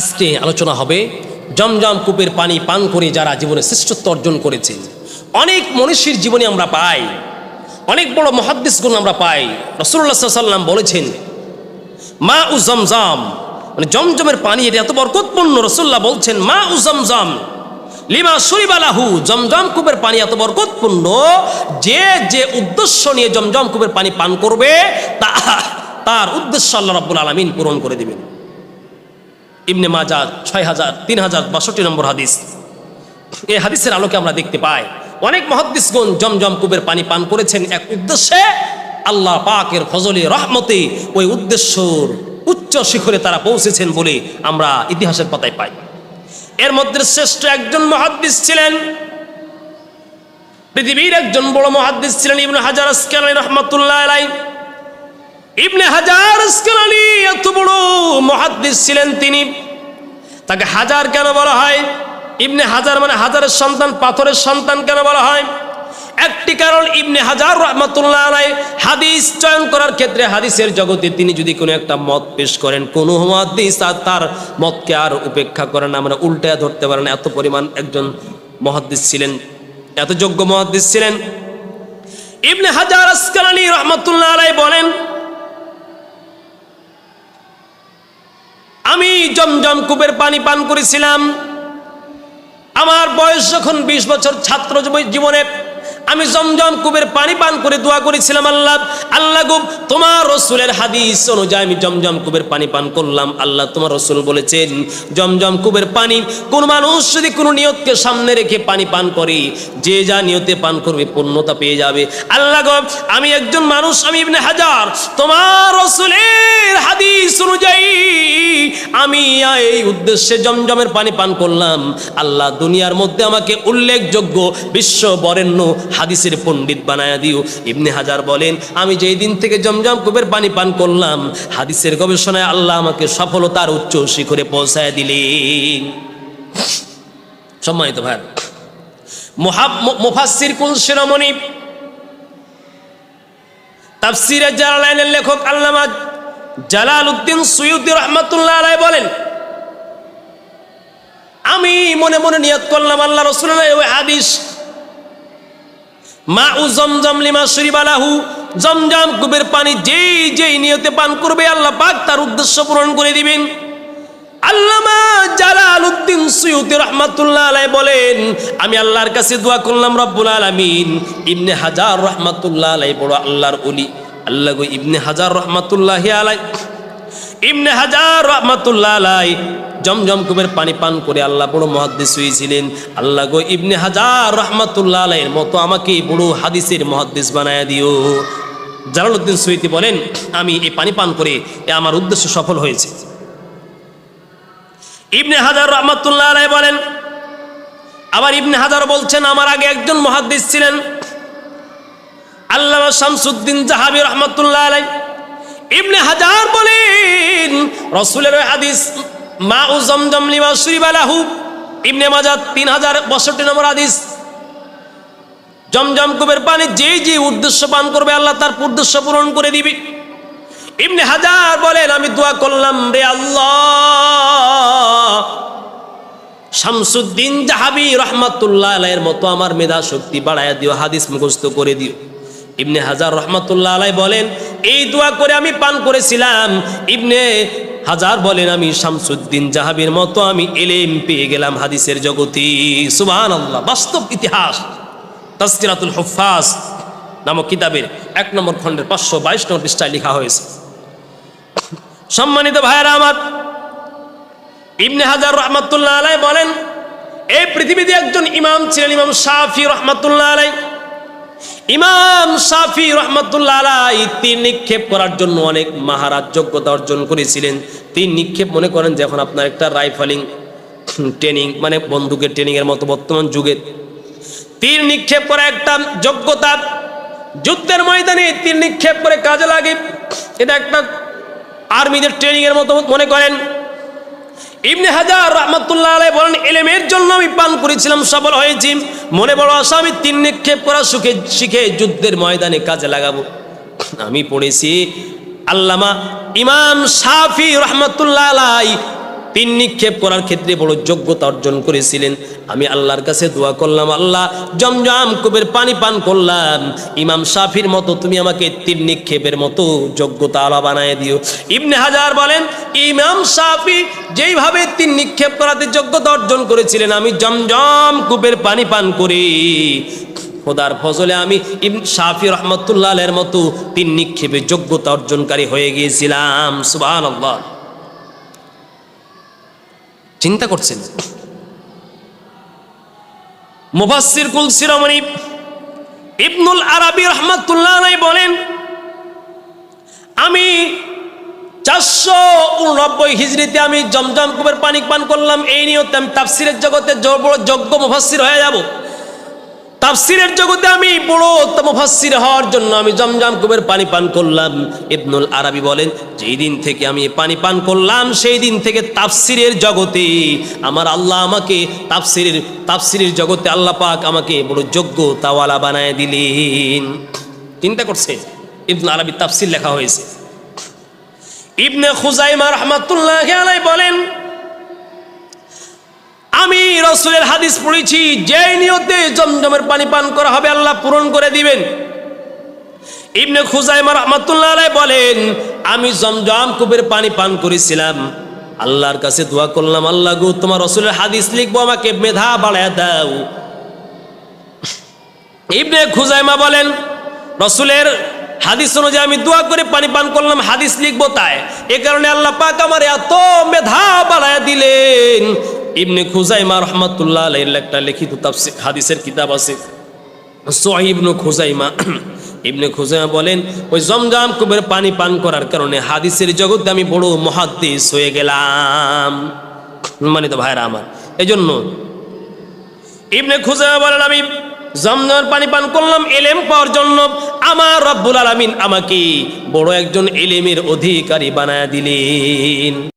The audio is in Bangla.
আজকে আলোচনা হবে জমজম কূপের পানি পান করে যারা জীবনে শ্রেষ্ঠত্ব অর্জন করেছে। অনেক মনীষীর জীবনে আমরা পাই, অনেক বড় মহাদ্দেশ গুণ আমরা পাই। রসুল্লাহ সাল্লাম বলেছেন মা উ জমজম মানে জমজমের পানি, এটা এত বরকতপূর্ণ। রসুল্লাহ বলছেন মা উ জমজম লিমা শরীবালাহু জমজম কূপের পানি এত বরকতপূর্ণ, যে যে উদ্দেশ্য নিয়ে জমজম কূপের পানি পান করবে, তা তার উদ্দেশ্য আল্লাহ রাব্বুল আলমিন পূরণ করে দিবেন। ইবনে মাজার ছয় হাজার তিন হাজার বাষট্টি নম্বর হাদিস। এই হাদিসের আলোকে আমরা দেখতে পাই, অনেক মহাদ্দিসগণ জমজম কূপের পানি পান করেছেন এক উদ্দেশ্যে আল্লাহ পাকের ফজলে রহমতে ওই উদ্দেশ্যর উচ্চ শিখরে তারা পৌঁছেছেন বলে আমরা ইতিহাসের পাতায় পাই। এর মধ্যে শ্রেষ্ঠ একজন মহাদ্দিস ছিলেন, পৃথিবীর একজন বড় মহাদ্দিস ছিলেন ইবনে হাজার আসকালানি রহমতুল্লাহ আলাই ইবনে হাজার আসকালানি এত বড় মহাদ্দিস ছিলেন তিনি। তাকে হাজার কেন বলা হয়? ইবনে হাজার মানে হাজারের সন্তান, পাথরের সন্তান কেন বলা হয়? একটি কারণ, ইবনে হাজার রহমতুল্লাহ আলাই হাদিস চয়ন করার ক্ষেত্রে হাদিসের জগতে তিনি যদি কোনো একটা মত পেশ করেন, কোন মহাদিস আর তার মতকে আর উপেক্ষা করেন না মানে উল্টায় ধরতে পারেন এত পরিমাণ একজন মহাদ্দিস ছিলেন, এত যোগ্য মহাদ্দিস ছিলেন। ইবনে হাজার আসকালানি রহমতুল্লাহ আলাই বলেন আমি জমজম কূপের পানি পান করেছিলাম। আমার বয়স যখন বিশ বছর ছাত্র জীবনে আমি জমজম কূপের পানি পান করে দোয়া করেছিলাম, আল্লাহ আল্লাহ গুব তোমার রসুলের হাদিস অনুযায়ী আমি জমজম কূপের পানি পান করলাম। আল্লাহ তোমার রসুল বলেছেন, জমজম কূপের পানি, কোন মানুষ যদি কোনো নিয়তকে সামনে রেখে পানি পান করে, যে যা নিয়তে পান করবে, পূর্ণতা পেয়ে যাবে। আল্লাহ গব আমি একজন মানুষ, আমি ইবনে হাজার, তোমার রসুলের হাদিস অনুযায়ী আমি এই উদ্দেশ্যে জমজমের পানি পান করলাম। আল্লাহ দুনিয়ার মধ্যে আমাকে উল্লেখযোগ্য, বিশ্ব বরেণ্য হাদিসের পণ্ডিত বানায়া দিও। ইবনে হাজার বলেন, আমি যেই দিন থেকে জমজম কূপের পানি পান করলাম, হাদিসের গবেষণায় আল্লাহ আমাকে সফলতার উচ্চ শিখরে পৌঁছায় দিলেন। সম্মানিত ভাই মুফাসির কুল শিরোমণি? তাফসিরে জালালাইনের লেখক আল্লামা জালাল উদ্দিন সৈয়দ রহমতুল্লাহ আলাই বলেন, আমি মনে মনে নিয়ত করলাম আল্লাহ রসুলের ওই হাদিস মা উ জমজম লিমা শরীবালাহু জমজম কুবের পানি যেই যেই নিয়তে পান করবে, আল্লাহ পাক তার উদ্দেশ্য পূরণ করে দিবেন। আল্লামা জালাল উদ্দিন সৈয়দ রহমাতুল্লাহ আলাই বলেন, আমি আল্লাহর কাছে দোয়া করলাম, রব্বুল আলামিন। ইবনে হাজার রহমাতুল্লাহ আলাই বড় আল্লাহর অলি আল্লাহ ইবনে হাজার রহমাতুল্লাহ আলাই ইবনে হাজার রহমাতুল্লাহ আলাই জমজম কুমের পানি পান করে আল্লাহ বড় মহাদ্দিস হয়েছিলেন। আল্লাহ গো, ইবনে হাজার রহমাতুল্লাহ মতো আমাকে বড় হাদিসের মহাদ্দিস বানায় দিও। জালালউদ্দিন সৈতি বলেন, আমি এই পানি পান করে এ আমার উদ্দেশ্য সফল হয়েছে। ইবনে হাজার রহমাতুল্লাহ বলেন, আবার ইবনে হাজার বলছেন, আমার আগে একজন মহাদ্দিস ছিলেন আল্লাহ শামসুদ্দিন জাহাবি রহমতুল্লাহ আলাই। ইবনে হাজার বলেন, রসুলের হাদিস, মা ও জমজম লিমা শরীবালাহু ইবনে মাজাদ তিন হাজার বাষট্টি নম্বর হাদিস। জমজম কুবের পানি যে যে উদ্দেশ্য পান করবে, আল্লাহ তার উদ্দেশ্য পূরণ করে দিবি। ইবনে হাজার বলেন, আমি দোয়া করলাম রে আল্লাহ, শামসুদ্দিন জাহাবি রহমাতুল্লাহ আলাইয়ের মতো আমার মেধা শক্তি বাড়ায় দিও, হাদিস মুখস্থ করে দিও। ইবনে হাজার রহমাতুল্লাহ আলাই বলেন এই দোয়া করে আমি পান করেছিলাম। ইবনে হাজার বলেন আমি শামসুদ্দিন জাহাবির মতো আমি এলেম পেয়ে গেলাম হাদিসের জগতি। সুবাহান আল্লাহ বাস্তব ইতিহাস। তাস্কিরাতুল হুফাজ নামক কিতাবের এক নম্বর খণ্ডের পাঁচশো বাইশ নম্বর পৃষ্ঠায় লেখা হয়েছে। সম্মানিত ভাইয়েরা আমার, ইবনে হাজার রহমাতুল্লাহ আলাই বলেন এই পৃথিবীতে একজন ইমাম ছিলেন, ইমাম শাফি রহমাতুল্লাহ আলাই ইমাম সাফি রহমতুল্লাহ আলাই তীর নিক্ষেপ করার জন্য অনেক মাহারাজ যোগ্যতা অর্জন করেছিলেন। তীর নিক্ষেপ মনে করেন যে এখন আপনার একটা রাইফালিং ট্রেনিং মানে বন্দুকের ট্রেনিং এর মতো বর্তমান যুগের তীর নিক্ষেপ করা একটা যোগ্যতা। যুদ্ধের ময়দানে তীর নিক্ষেপ করে কাজে লাগে। এটা একটা আর্মিদের ট্রেনিং এর মতো মনে করেন। ইবনে হাজার রহমতুল্লাহ আলাই বলেন, এলেমের জন্য আমি পান করেছিলাম সফল হয়েছি। মনে বড় আশা আমি তিন নিক্ষেপ করা সুখে শিখে যুদ্ধের ময়দানে কাজে লাগাবো। আমি পড়েছি, আল্লামা ইমাম সাফি রহমতুল্লাহ আলাই তিন নিক্ষেপ করার ক্ষেত্রে বড় যোগ্যতা অর্জন করেছিলেন। আমি আল্লাহর কাছে দোয়া করলাম, আল্লাহ জমজম কূপের পানি পান করলাম। ইমাম শাফির মতো তুমি আমাকে তিন নিক্ষেপের মতো যোগ্যতা আলা বানায় দিও। ইবনে হাজার বলেন, ইমাম শাফি যেইভাবে তিন নিক্ষেপ করাতে যোগ্যতা অর্জন করেছিলেন, আমি জমজম কূপের পানি পান করি। খোদার ফজলে আমি ইবন শাফি রহমতুল্লাহ মতো তিন নিক্ষেপে যোগ্যতা অর্জনকারী হয়ে গিয়েছিলাম। সুবাহ চিন্তা করছেন। মুফাসসির কুল শিরোমণি ইবনুল আরবি রহমতুল্লাহ বলেন, আমি চারশো উননব্বই হিজড়িতে আমি জমজম কুবের পানি পান করলাম, এই নিয়তে আমি তাফসিরের জগতে বড় যোগ্য মুফাসসির হয়ে যাব। তাফসিরের জগতে আমি বড় মুফাসসির হওয়ার জন্য আমি জমজম কুবের পানি পান করলাম। ইবনুল আরবি বলেন, যেই দিন থেকে আমি পানি পান করলাম, সেই দিন থেকে তাফসিরের জগতে আমার আল্লাহ আমাকে তাফসিরের তাফসিরের জগতে আল্লাহ পাক আমাকে বড় যোগ্য তাওয়ালা বানায় দিলেন। চিন্তা করছে ইবনুল আরবি তাফসির লেখা হয়েছে। ইবনে খুজাইমা রহমাতুল্লাহ আলাই বলেন আমি রসুলের হাদিস পড়েছি যে নিয়তে জমজমের পানি পান করা হবে, আল্লাহ পূরণ করে দিবেন। ইবনে খুজাইমা রহমাতুল্লাহ আলাই বলেন, আমি জমজম কুবের পানি পান করেছিলাম। আল্লাহর কাছে দোয়া করলাম, আল্লাহ গো, তোমার রসুলের হাদিস লিখব, আমাকে মেধা বাড়ায় দাও। ইবনে খুজাইমা বলেন, রসুলের হাদিস অনুযায়ী আমি দোয়া করে পানি পান করলাম, হাদিস লিখব তাই। এ কারণে আল্লাহ পাক আমার এত মেধা বাড়ায় দিলেন ইবনে খুজাইমা রহমতুল্লাহ আলাইহির একটা লিখিত হাদিসের কিতাব আছে। সোহিবনু খুজাইমা, ইবনে খুজাইমা বলেন, ওই জমজম কুবের পানি পান করার কারণে হাদিসের জগতে আমি বড় মহাদ্দিস হয়ে গেলাম। মানে তো ভাইরা আমার এই জন্য ইবনে খুজাইমা বলেন, আমি জমজমের পানি পান করলাম, এলেম পাওয়ার জন্য আমার রব্বুল আলামিন আমাকে বড় একজন এলেমের অধিকারী বানায় দিলেন।